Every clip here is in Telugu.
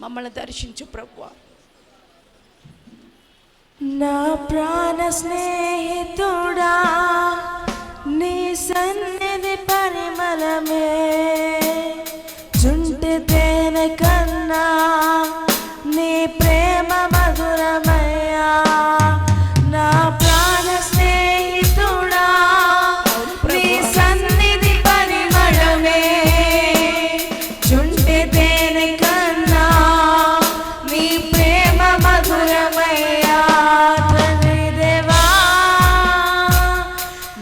మమ్మల్ని దర్శించు ప్రభు నా ప్రాణ స్నేహితుడా నీ సన్నిధి పరిమళమే.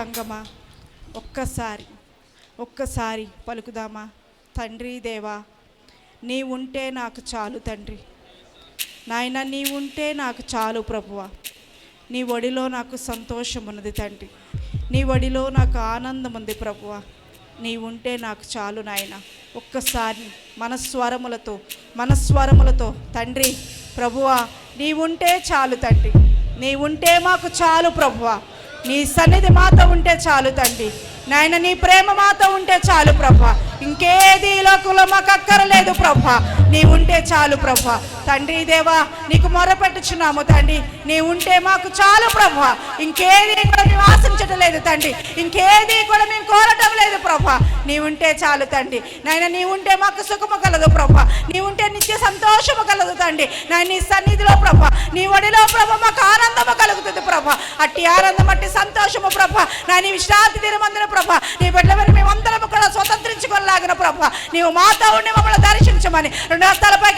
సంగమా? ఒక్కసారి ఒక్కసారి పలుకుదామా? తండ్రి దేవా నీ ఉంటే నాకు చాలు తండ్రి. నాయన నీ ఉంటే నాకు చాలు ప్రభువ. నీ ఒడిలో నాకు సంతోషం ఉన్నది తండ్రి. నీ ఒడిలో నాకు ఆనందం ఉంది ప్రభువ. నీ ఉంటే నాకు చాలు నాయన. ఒక్కసారి మనస్వరములతో మనస్వరములతో తండ్రి ప్రభువా నీ ఉంటే చాలు తండ్రి. నీ ఉంటే మాకు చాలు ప్రభువా. నీ సన్నిధి మాతో ఉంటే చాలు తండ్రి. నాయన నీ ప్రేమ మాతో ఉంటే చాలు ప్రభా. ఇంకేది లోకంలో మాకు అక్కరలేదు ప్రభా. నీ ఉంటే చాలు ప్రభా. తండ్రి దేవా నీకు మొరపెట్టుచున్నాము తండ్రి. నీ ఉంటే మాకు చాలు ప్రభా. ఇంకేది కూడా మేము ఆశించటం లేదు తండ్రి. ఇంకేది కూడా మేము కోరటం లేదు ప్రభా. నీ ఉంటే చాలు తండ్రి. నాయన నీ ఉంటే మాకు సుఖము కలదు ప్రభా. నీ ఉంటే నిత్య సంతోషము కలదు తండ్రి. నాయన నీ సన్నిధిలో ప్రభా నీ ఒడిలో ప్రభా మాకు ఆనందము కలుగుతుంది ప్రభా. అట్టి ఆనందం అట్టి సంతోషము ప్రభా. నాయన నీ విశ్రాంతి దినమందున నీవు మాతో ఉండి మమ్మల్ని దర్శించమని. రెండు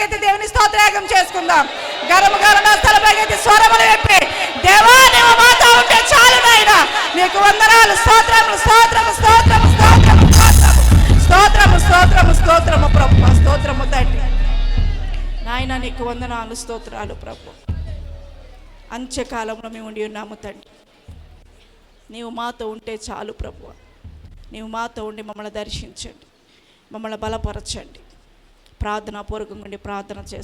అయితే దేవుని స్తోత్రయాగం చేసుకుందాం. గరముగా రెండు హస్తాలపైకైతే స్వరములు చెప్పి దేవా నీవు మాతో ఉంటే చాలు నాయన. నీకు వందనాలు. స్తోత్రము స్తోత్రము స్తోత్రము స్తోత్రము స్తోత్రము స్తోత్రము స్తోత్రము ప్రభు స్తోత్రము తండ్రి. నాయన నీకు వందనాలు స్తోత్రాలు ప్రభు. అంత్యకాలంలో మేము ఉండి ఉన్నాము తండ్రి. నీవు మాతో ఉంటే చాలు ప్రభు. నీవు మాతో ఉండి మమ్మల్ని దర్శించండి. మమ్మల్ని బలపరచండి. ప్రార్థన పూర్వకంగా ఉండి ప్రార్థన చేస్తాం.